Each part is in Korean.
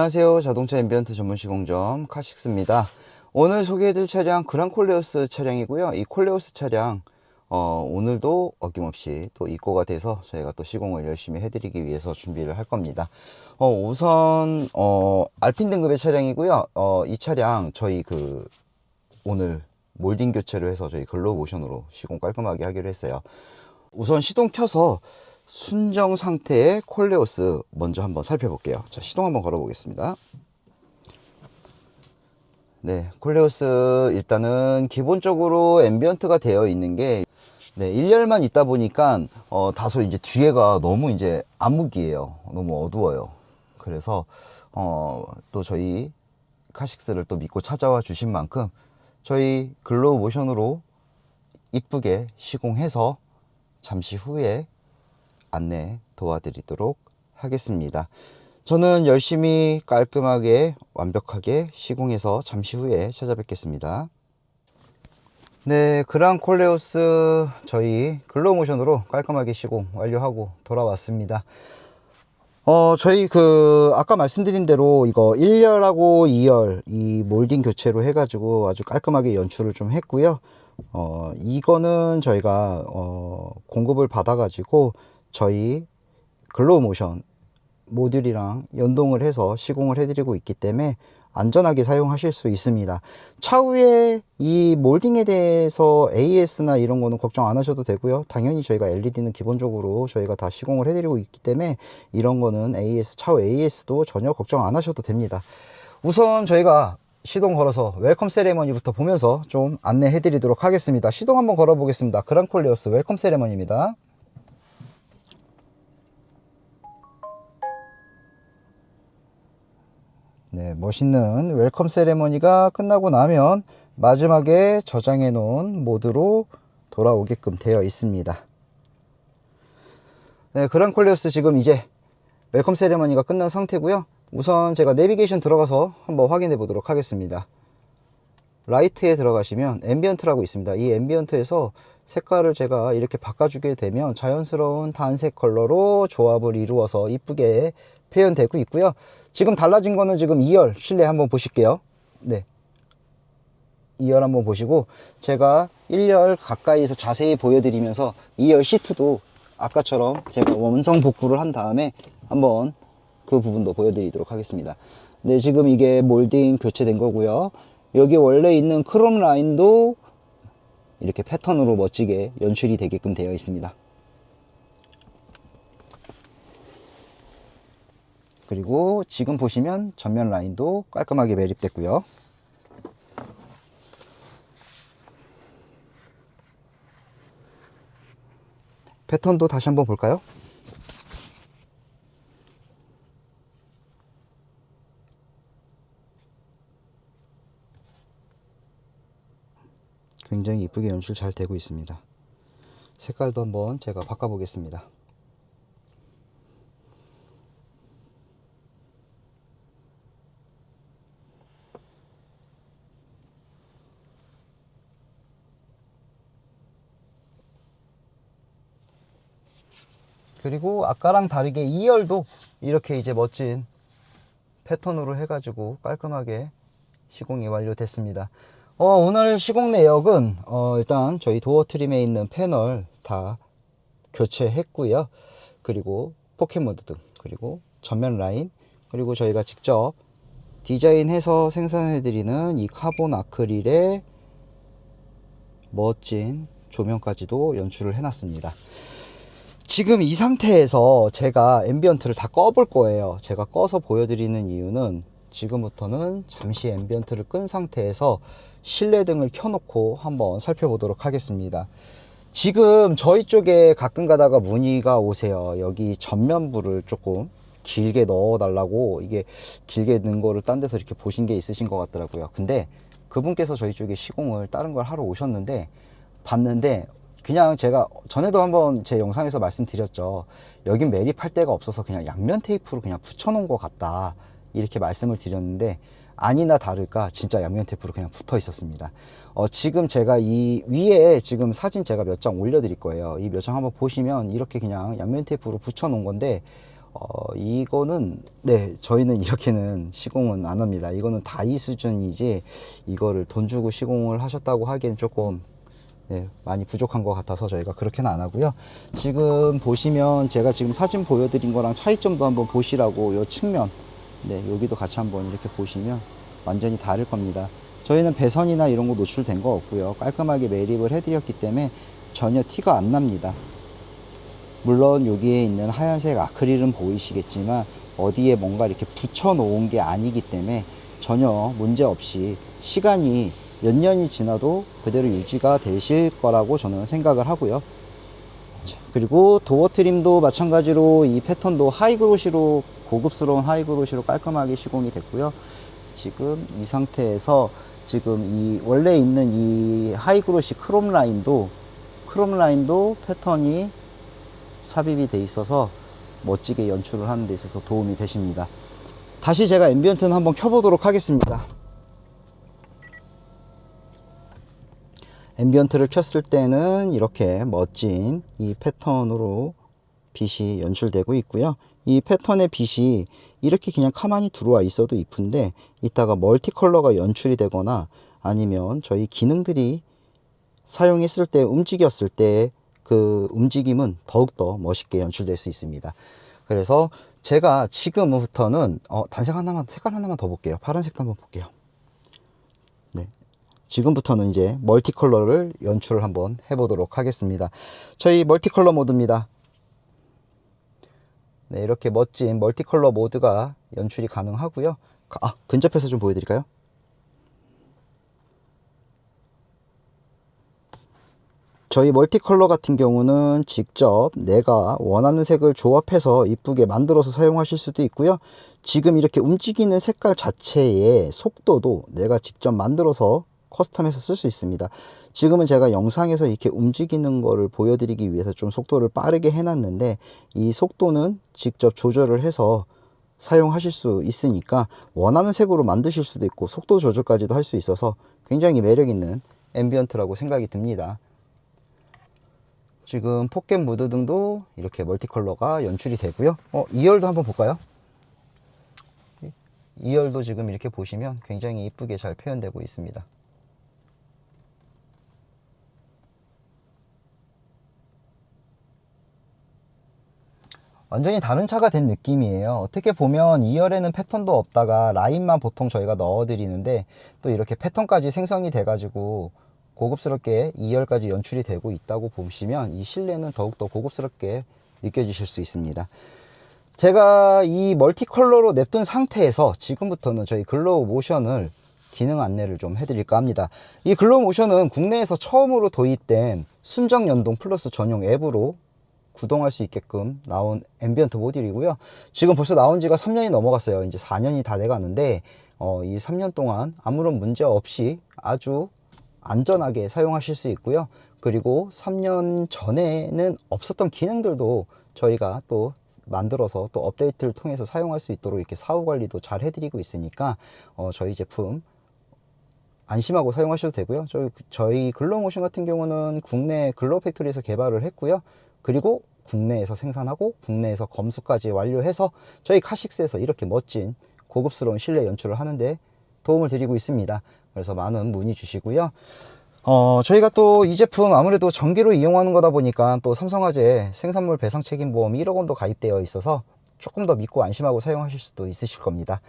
안녕하세요. 자동차 앰비언트 전문 시공점 카식스입니다. 오늘 소개해드릴 차량 그란 콜레오스 차량이고요. 이 콜레오스 차량 어, 오늘도 어김없이 또 입고가 돼서 저희가 또 시공을 열심히 해드리기 위해서 준비를 할 겁니다. 어, 우선 어, 알핀 등급의 차량이고요. 어, 이 차량 저희 그 오늘 몰딩 교체로 해서 저희 글로우 모션으로 시공 깔끔하게 하기로 했어요. 우선 시동 켜서 순정 상태의 콜레오스 먼저 한번 살펴볼게요. 자, 시동 한번 걸어 보겠습니다. 네, 콜레오스 일단은 기본적으로 앰비언트가 되어 있는 게 네, 1열만 있다 보니까 어, 다소 이제 뒤에가 너무 이제 암흑이에요. 너무 어두워요. 그래서 어, 또 저희 카식스를 또 믿고 찾아와 주신 만큼 저희 글로우 모션으로 이쁘게 시공해서 잠시 후에 안내 도와드리도록 하겠습니다. 저는 열심히 깔끔하게 완벽하게 시공해서 잠시 후에 찾아뵙겠습니다. 네, 그랑 콜레오스 저희 글로우 모션으로 깔끔하게 시공 완료하고 돌아왔습니다. 어, 저희 그, 아까 말씀드린 대로 이거 1열하고 2열 이 몰딩 교체로 해가지고 아주 깔끔하게 연출을 좀 했고요. 어, 이거는 저희가, 어, 공급을 받아가지고 저희 글로우 모션 모듈이랑 연동을 해서 시공을 해드리고 있기 때문에 안전하게 사용하실 수 있습니다. 차후에 이 몰딩에 대해서 AS나 이런 거는 걱정 안 하셔도 되고요. 당연히 저희가 LED는 기본적으로 저희가 다 시공을 해드리고 있기 때문에 이런 거는 AS, 차후 AS도 전혀 걱정 안 하셔도 됩니다. 우선 저희가 시동 걸어서 웰컴 세레머니부터 보면서 좀 안내해 드리도록 하겠습니다. 시동 한번 걸어 보겠습니다. 그랑콜리어스 웰컴 세레머니입니다. 네, 멋있는 웰컴 세레머니가 끝나고 나면 마지막에 저장해 놓은 모드로 돌아오게끔 되어 있습니다. 네, 그랑콜리어스 지금 이제 웰컴 세레머니가 끝난 상태고요. 우선 제가 내비게이션 들어가서 한번 확인해 보도록 하겠습니다. 라이트에 들어가시면 앰비언트라고 있습니다. 이 앰비언트에서 색깔을 제가 이렇게 바꿔주게 되면 자연스러운 단색 컬러로 조합을 이루어서 이쁘게 표현되고 있고요. 지금 달라진 거는 지금 2열 실내 한번 보실게요. 네. 2열 한번 보시고 제가 1열 가까이서 자세히 보여드리면서 2열 시트도 아까처럼 제가 원성 복구를 한 다음에 한번 그 부분도 보여드리도록 하겠습니다. 네, 지금 이게 몰딩 교체된 거고요. 여기 원래 있는 크롬 라인도 이렇게 패턴으로 멋지게 연출이 되게끔 되어 있습니다. 그리고 지금 보시면 전면 라인도 깔끔하게 매립됐고요. 패턴도 다시 한번 볼까요? 굉장히 이쁘게 연출 잘 되고 있습니다. 색깔도 한번 제가 바꿔보겠습니다. 그리고 아까랑 다르게 2열도 이렇게 이제 멋진 패턴으로 해가지고 깔끔하게 시공이 완료됐습니다. 어, 오늘 시공 내역은 어, 일단 저희 도어 트림에 있는 패널 다 교체했고요. 그리고 포켓모드 등 그리고 전면 라인 그리고 저희가 직접 디자인해서 생산해드리는 이 카본 아크릴의 멋진 조명까지도 연출을 해놨습니다. 지금 이 상태에서 제가 앰비언트를 다 꺼볼 거예요. 제가 꺼서 보여드리는 이유는 지금부터는 잠시 앰비언트를 끈 상태에서 실내 등을 켜놓고 한번 살펴보도록 하겠습니다. 지금 저희 쪽에 가끔 가다가 문의가 오세요. 여기 전면부를 조금 길게 넣어 달라고 이게 길게 넣은 거를 딴 데서 이렇게 보신 게 있으신 것 같더라고요. 근데 그분께서 저희 쪽에 시공을 다른 걸 하러 오셨는데 봤는데 그냥 제가 전에도 한번 제 영상에서 말씀드렸죠. 여긴 매립할 데가 없어서 그냥 양면 테이프로 그냥 붙여놓은 것 같다. 이렇게 말씀을 드렸는데 아니나 다를까 진짜 양면 테이프로 그냥 붙어 있었습니다. 어, 지금 제가 이 위에 지금 사진 제가 몇 장 올려드릴 거예요. 이 몇 장 한번 보시면 이렇게 그냥 양면 테이프로 붙여 놓은 건데 어, 이거는 네 저희는 이렇게는 시공은 안 합니다. 이거는 다이 수준이지 이거를 돈 주고 시공을 하셨다고 하기엔 조금 네, 많이 부족한 것 같아서 저희가 그렇게는 안 하고요. 지금 보시면 제가 지금 사진 보여드린 거랑 차이점도 한번 보시라고 요 측면, 네, 여기도 같이 한번 이렇게 보시면 완전히 다를 겁니다. 저희는 배선이나 이런 거 노출된 거 없고요. 깔끔하게 매립을 해드렸기 때문에 전혀 티가 안 납니다. 물론 여기에 있는 하얀색 아크릴은 보이시겠지만 어디에 뭔가 이렇게 붙여 놓은 게 아니기 때문에 전혀 문제 없이 시간이 몇 년이 지나도 그대로 유지가 되실 거라고 저는 생각을 하고요. 자, 그리고 도어 트림도 마찬가지로 이 패턴도 하이그로시로 고급스러운 하이그로시로 깔끔하게 시공이 됐고요. 지금 이 상태에서 지금 이 원래 있는 이 하이그로시 크롬 라인도 크롬 라인도 패턴이 삽입이 돼 있어서 멋지게 연출을 하는 데 있어서 도움이 되십니다. 다시 제가 앰비언트는 한번 켜보도록 하겠습니다. 앰비언트를 켰을 때는 이렇게 멋진 이 패턴으로 빛이 연출되고 있고요. 이 패턴의 빛이 이렇게 그냥 가만히 들어와 있어도 이쁜데 이따가 멀티 컬러가 연출이 되거나 아니면 저희 기능들이 사용했을 때 움직였을 때 그 움직임은 더욱더 멋있게 연출될 수 있습니다. 그래서 제가 지금부터는 어, 단색 하나만 색깔 하나만 더 볼게요. 파란색도 한번 볼게요. 네. 지금부터는 이제 멀티 컬러를 연출을 한번 해보도록 하겠습니다. 저희 멀티 컬러 모드입니다. 네, 이렇게 멋진 멀티 컬러 모드가 연출이 가능하고요. 아, 근접해서 좀 보여드릴까요? 저희 멀티컬러 같은 경우는 직접 내가 원하는 색을 조합해서 이쁘게 만들어서 사용하실 수도 있고요. 지금 이렇게 움직이는 색깔 자체의 속도도 내가 직접 만들어서 커스텀해서 쓸 수 있습니다. 지금은 제가 영상에서 이렇게 움직이는 거를 보여드리기 위해서 좀 속도를 빠르게 해놨는데 이 속도는 직접 조절을 해서 사용하실 수 있으니까 원하는 색으로 만드실 수도 있고 속도 조절까지도 할 수 있어서 굉장히 매력 있는 앰비언트라고 생각이 듭니다. 지금 포켓 무드 등도 이렇게 멀티컬러가 연출이 되고요. 어, 2열도 한번 볼까요? 2열도 지금 이렇게 보시면 굉장히 이쁘게 잘 표현되고 있습니다. 완전히 다른 차가 된 느낌이에요. 어떻게 보면 2열에는 패턴도 없다가 라인만 보통 저희가 넣어 드리는데 또 이렇게 패턴까지 생성이 돼 가지고 고급스럽게 2열까지 연출이 되고 있다고 보시면 이 실내는 더욱더 고급스럽게 느껴지실 수 있습니다. 제가 이 멀티 컬러로 냅둔 상태에서 지금부터는 저희 글로우 모션을 기능 안내를 좀 해드릴까 합니다. 이 글로우 모션은 국내에서 처음으로 도입된 순정 연동 플러스 전용 앱으로 구동할 수 있게끔 나온 앰비언트 모듈이고요. 지금 벌써 나온 지가 3년이 넘어갔어요. 이제 4년이 다 돼가는데 어, 이 3년 동안 아무런 문제 없이 아주 안전하게 사용하실 수 있고요. 그리고 3년 전에는 없었던 기능들도 저희가 또 만들어서 또 업데이트를 통해서 사용할 수 있도록 이렇게 사후 관리도 잘 해드리고 있으니까 어, 저희 제품 안심하고 사용하셔도 되고요. 저희, 저희 글로모션 같은 경우는 국내 글로 팩토리에서 개발을 했고요. 그리고 국내에서 생산하고 국내에서 검수까지 완료해서 저희 카식스에서 이렇게 멋진 고급스러운 실내 연출을 하는데 도움을 드리고 있습니다. 그래서 많은 문의 주시고요. 어, 저희가 또 이 제품 아무래도 전기로 이용하는 거다 보니까 또 삼성화재 생산물 배상 책임 보험 1억 원도 가입되어 있어서 조금 더 믿고 안심하고 사용하실 수도 있으실 겁니다.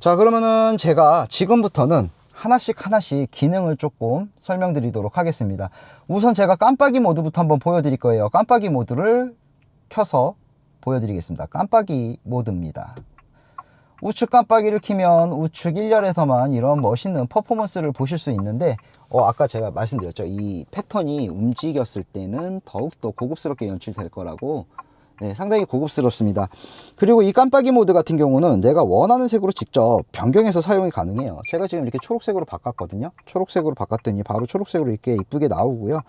자, 그러면은 제가 지금부터는 하나씩 하나씩 기능을 조금 설명드리도록 하겠습니다. 우선 제가 깜빡이 모드부터 한번 보여드릴 거예요. 깜빡이 모드를 켜서 보여드리겠습니다. 깜빡이 모드입니다. 우측 깜빡이를 키면 우측 1열에서만 이런 멋있는 퍼포먼스를 보실 수 있는데 어, 아까 제가 말씀드렸죠. 이 패턴이 움직였을 때는 더욱더 고급스럽게 연출될 거라고 네, 상당히 고급스럽습니다. 그리고 이 깜빡이 모드 같은 경우는 내가 원하는 색으로 직접 변경해서 사용이 가능해요. 제가 지금 이렇게 초록색으로 바꿨거든요. 초록색으로 바꿨더니 바로 초록색으로 이렇게 이쁘게 나오고요.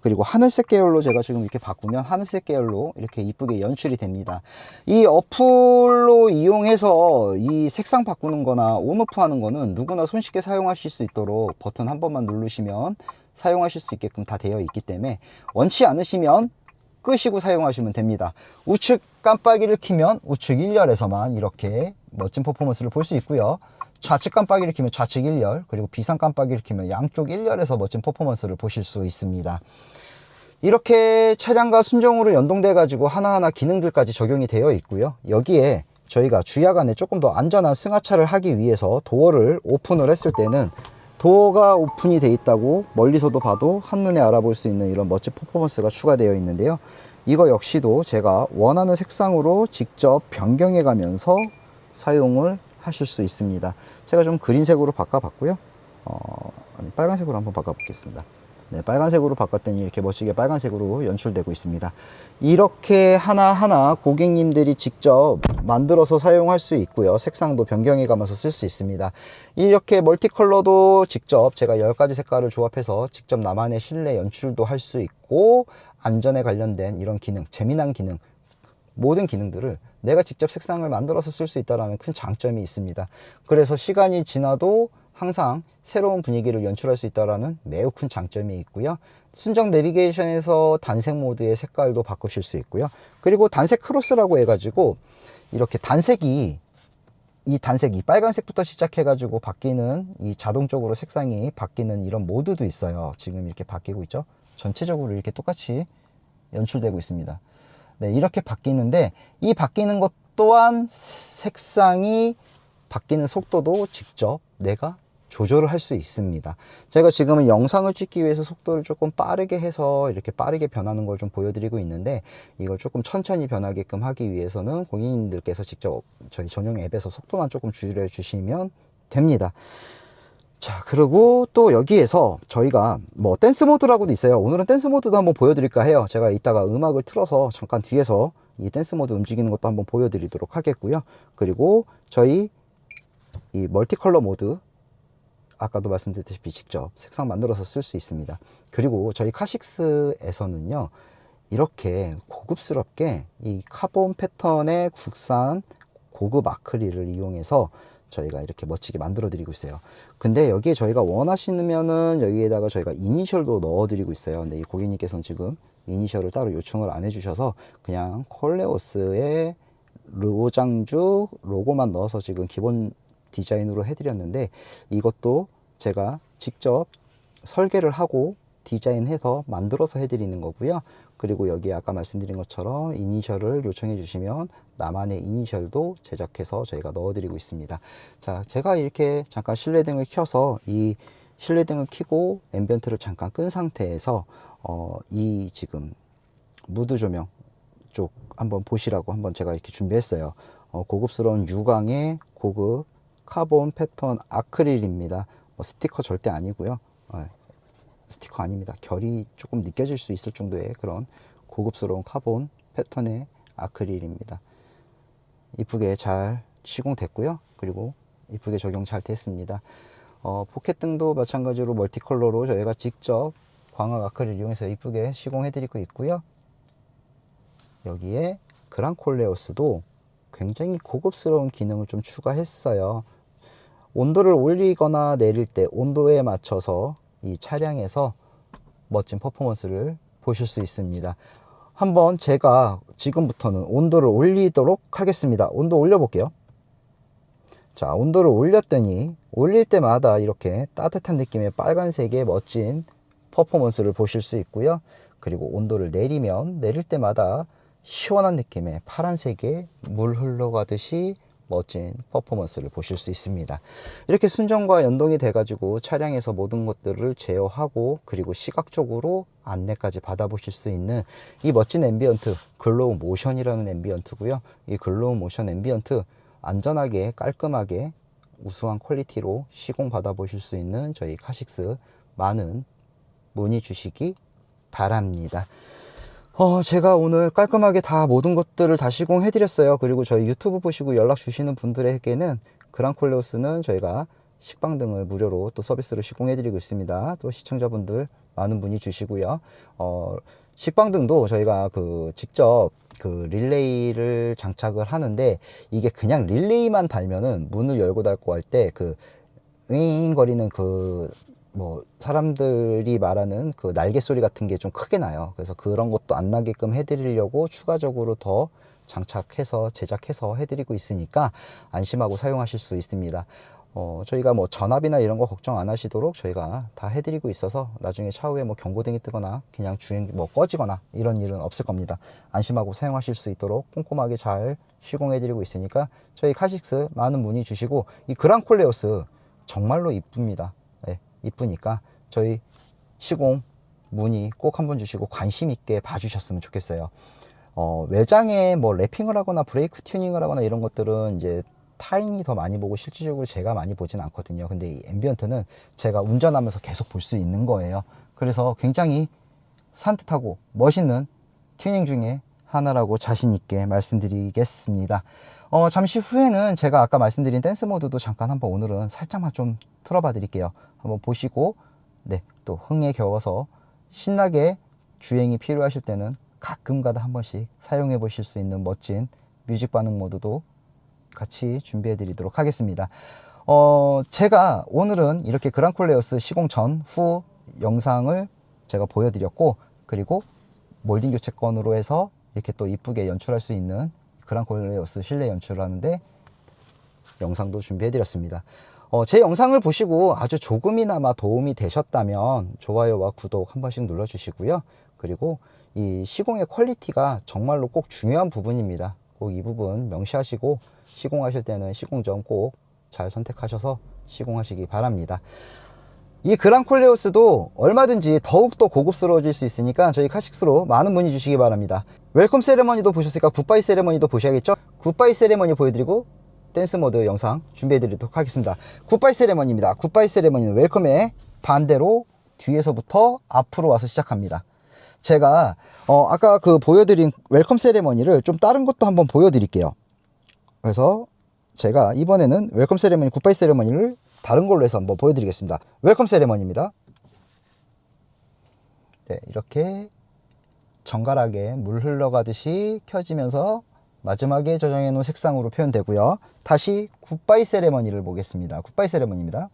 그리고 하늘색 계열로 제가 지금 이렇게 바꾸면 하늘색 계열로 이렇게 이쁘게 연출이 됩니다. 이 어플로 이용해서 이 색상 바꾸는 거나 온오프 하는 거는 누구나 손쉽게 사용하실 수 있도록 버튼 한 번만 누르시면 사용하실 수 있게끔 다 되어 있기 때문에 원치 않으시면 끄시고 사용하시면 됩니다. 우측 깜빡이를 키면 우측 1열에서만 이렇게 멋진 퍼포먼스를 볼 수 있고요. 좌측 깜빡이를 키면 좌측 1열, 그리고 비상 깜빡이를 키면 양쪽 1열에서 멋진 퍼포먼스를 보실 수 있습니다. 이렇게 차량과 순정으로 연동돼 가지고 하나하나 기능들까지 적용이 되어 있고요. 여기에 저희가 주야간에 조금 더 안전한 승하차를 하기 위해서 도어를 오픈을 했을 때는 도어가 오픈이 돼 있다고 멀리서도 봐도 한눈에 알아볼 수 있는 이런 멋진 퍼포먼스가 추가되어 있는데요. 이거 역시도 제가 원하는 색상으로 직접 변경해 가면서 사용을 하실 수 있습니다. 제가 좀 그린색으로 바꿔봤고요. 어, 아니, 빨간색으로 한번 바꿔보겠습니다. 네, 빨간색으로 바꿨더니 이렇게 멋지게 빨간색으로 연출되고 있습니다. 이렇게 하나하나 고객님들이 직접 만들어서 사용할 수 있고요. 색상도 변경해 가면서 쓸 수 있습니다. 이렇게 멀티컬러도 직접 제가 10가지 색깔을 조합해서 직접 나만의 실내 연출도 할 수 있고 안전에 관련된 이런 기능, 재미난 기능 모든 기능들을 내가 직접 색상을 만들어서 쓸 수 있다는 큰 장점이 있습니다. 그래서 시간이 지나도 항상 새로운 분위기를 연출할 수 있다는 매우 큰 장점이 있고요. 순정 내비게이션에서 단색 모드의 색깔도 바꾸실 수 있고요. 그리고 단색 크로스라고 해가지고 이렇게 단색이 이 단색이 빨간색부터 시작해가지고 바뀌는 이 자동적으로 색상이 바뀌는 이런 모드도 있어요. 지금 이렇게 바뀌고 있죠. 전체적으로 이렇게 똑같이 연출되고 있습니다. 네, 이렇게 바뀌는데 이 바뀌는 것 또한 색상이 바뀌는 속도도 직접 내가 조절을 할 수 있습니다. 제가 지금은 영상을 찍기 위해서 속도를 조금 빠르게 해서 이렇게 빠르게 변하는 걸 좀 보여드리고 있는데 이걸 조금 천천히 변하게끔 하기 위해서는 고객님들께서 직접 저희 전용 앱에서 속도만 조금 줄여 주시면 됩니다. 자, 그리고 또 여기에서 저희가 뭐 댄스 모드라고도 있어요. 오늘은 댄스 모드도 한번 보여드릴까 해요. 제가 이따가 음악을 틀어서 잠깐 뒤에서 이 댄스 모드 움직이는 것도 한번 보여드리도록 하겠고요. 그리고 저희 이 멀티컬러 모드 아까도 말씀드렸다시피 직접 색상 만들어서 쓸 수 있습니다. 그리고 저희 카식스에서는요, 이렇게 고급스럽게 이 카본 패턴의 국산 고급 아크릴을 이용해서 저희가 이렇게 멋지게 만들어 드리고 있어요. 근데 여기에 저희가 원하시면은 여기에다가 저희가 이니셜도 넣어 드리고 있어요. 근데 이 고객님께서는 지금 이니셜을 따로 요청을 안 해주셔서 그냥 콜레오스의 로장주 로고만 넣어서 지금 기본 디자인으로 해드렸는데 이것도 제가 직접 설계를 하고 디자인해서 만들어서 해드리는 거고요. 그리고 여기 아까 말씀드린 것처럼 이니셜을 요청해 주시면 나만의 이니셜도 제작해서 저희가 넣어드리고 있습니다. 자, 제가 이렇게 잠깐 실내등을 켜서 이 실내등을 켜고 앰비언트를 잠깐 끈 상태에서 어, 이 지금 무드 조명 쪽 한번 보시라고 한번 제가 이렇게 준비했어요. 어, 고급스러운 유광의 고급 카본 패턴 아크릴입니다. 뭐 스티커 절대 아니고요. 어, 스티커 아닙니다. 결이 조금 느껴질 수 있을 정도의 그런 고급스러운 카본 패턴의 아크릴입니다. 이쁘게 잘 시공됐고요. 그리고 이쁘게 적용 잘 됐습니다. 어, 포켓등도 마찬가지로 멀티컬러로 저희가 직접 광학 아크릴 이용해서 이쁘게 시공해 드리고 있고요. 여기에 그랑콜레오스도 굉장히 고급스러운 기능을 좀 추가했어요. 온도를 올리거나 내릴 때 온도에 맞춰서 이 차량에서 멋진 퍼포먼스를 보실 수 있습니다. 한번 제가 지금부터는 온도를 올리도록 하겠습니다. 온도 올려볼게요. 자, 온도를 올렸더니 올릴 때마다 이렇게 따뜻한 느낌의 빨간색의 멋진 퍼포먼스를 보실 수 있고요. 그리고 온도를 내리면 내릴 때마다 시원한 느낌의 파란색의 물 흘러가듯이 멋진 퍼포먼스를 보실 수 있습니다. 이렇게 순정과 연동이 돼가지고 차량에서 모든 것들을 제어하고 그리고 시각적으로 안내까지 받아보실 수 있는 이 멋진 앰비언트 글로우 모션이라는 앰비언트고요. 이 글로우 모션 앰비언트 안전하게 깔끔하게 우수한 퀄리티로 시공 받아보실 수 있는 저희 카식스 많은 문의 주시기 바랍니다. 어, 제가 오늘 깔끔하게 다 모든 것들을 다 시공해 드렸어요. 그리고 저희 유튜브 보시고 연락 주시는 분들에게는 그랑콜레오스는 저희가 식빵 등을 무료로 또 서비스를 시공해 드리고 있습니다. 또 시청자분들 많은 분이 주시고요. 어, 식빵 등도 저희가 그 직접 그 릴레이를 장착을 하는데 이게 그냥 릴레이만 달면은 문을 열고 닫고 할 때 그 윙 거리는 그 뭐 사람들이 말하는 그 날개 소리 같은 게 좀 크게 나요. 그래서 그런 것도 안 나게끔 해드리려고 추가적으로 더 장착해서 제작해서 해드리고 있으니까 안심하고 사용하실 수 있습니다. 어, 저희가 뭐 전압이나 이런 거 걱정 안 하시도록 저희가 다 해드리고 있어서 나중에 차후에 뭐 경고등이 뜨거나 그냥 주행 뭐 꺼지거나 이런 일은 없을 겁니다. 안심하고 사용하실 수 있도록 꼼꼼하게 잘 시공해드리고 있으니까 저희 카식스 많은 문의 주시고 이 그랑콜레오스 정말로 이쁩니다. 예, 이쁘니까 저희 시공 문의 꼭 한번 주시고 관심 있게 봐주셨으면 좋겠어요. 어, 외장에 뭐 랩핑을 하거나 브레이크 튜닝을 하거나 이런 것들은 이제 타인이 더 많이 보고 실질적으로 제가 많이 보진 않거든요. 근데 이 앰비언트는 제가 운전하면서 계속 볼 수 있는 거예요. 그래서 굉장히 산뜻하고 멋있는 튜닝 중에 하나라고 자신 있게 말씀드리겠습니다. 어, 잠시 후에는 제가 아까 말씀드린 댄스 모드도 잠깐 한번 오늘은 살짝만 좀 틀어봐 드릴게요. 한번 보시고 네, 또 흥에 겨워서 신나게 주행이 필요하실 때는 가끔가다 한 번씩 사용해 보실 수 있는 멋진 뮤직 반응 모드도 같이 준비해 드리도록 하겠습니다. 어, 제가 오늘은 이렇게 그랑콜레오스 시공 전, 후 영상을 제가 보여드렸고, 그리고 몰딩 교체건으로 해서 이렇게 또 이쁘게 연출할 수 있는 그랑콜레오스 실내 연출하는데 영상도 준비해 드렸습니다. 어, 제 영상을 보시고 아주 조금이나마 도움이 되셨다면 좋아요와 구독 한 번씩 눌러주시고요. 그리고 이 시공의 퀄리티가 정말로 꼭 중요한 부분입니다. 꼭 이 부분 명시하시고 시공하실 때는 시공점 꼭 잘 선택하셔서 시공하시기 바랍니다. 이 그랑콜레오스도 얼마든지 더욱더 고급스러워질 수 있으니까 저희 카식스로 많은 문의 주시기 바랍니다. 웰컴 세레머니도 보셨으니까 굿바이 세레머니도 보셔야겠죠? 굿바이 세레머니 보여드리고 댄스 모드 영상 준비해 드리도록 하겠습니다. 굿바이 세레머니입니다. 굿바이 세레머니는 웰컴의 반대로 뒤에서부터 앞으로 와서 시작합니다. 제가 어 아까 그 보여드린 웰컴 세레머니를 좀 다른 것도 한번 보여드릴게요. 그래서 제가 이번에는 웰컴 세레머니 굿바이 세레머니를 다른 걸로 해서 한번 보여드리겠습니다. 웰컴 세레머니입니다. 네, 이렇게 정갈하게 물 흘러가듯이 켜지면서 마지막에 저장해 놓은 색상으로 표현되고요. 다시 굿바이 세레머니를 보겠습니다. 굿바이 세레머니입니다.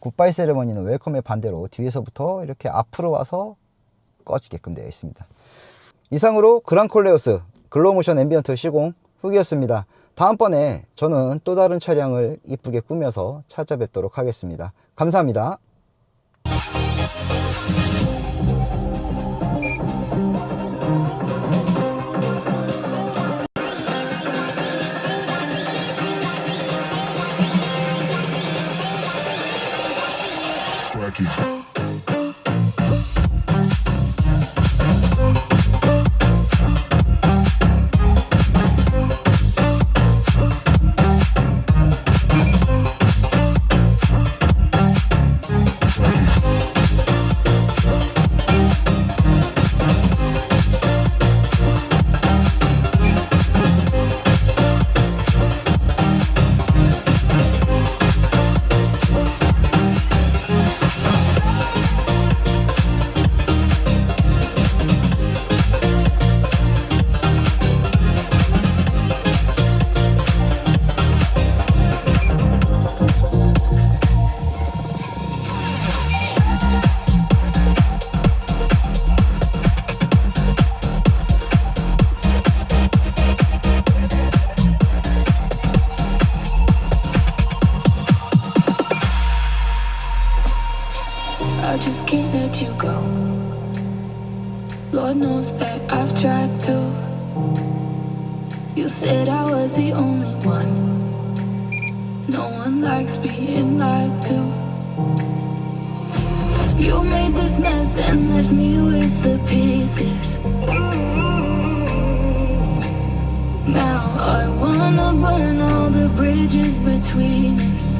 굿바이 세레머니는 웰컴의 반대로 뒤에서부터 이렇게 앞으로 와서 꺼지게끔 되어 있습니다. 이상으로 그랑콜레오스 글로모션 앰비언트 시공 후기였습니다. 다음번에 저는 또 다른 차량을 이쁘게 꾸며서 찾아뵙도록 하겠습니다. 감사합니다. crack it. Just can't let you go. Lord knows that I've tried to. You said I was the only one. No one likes being lied to. You made this mess and left me with the pieces. Now I wanna burn all the bridges between us.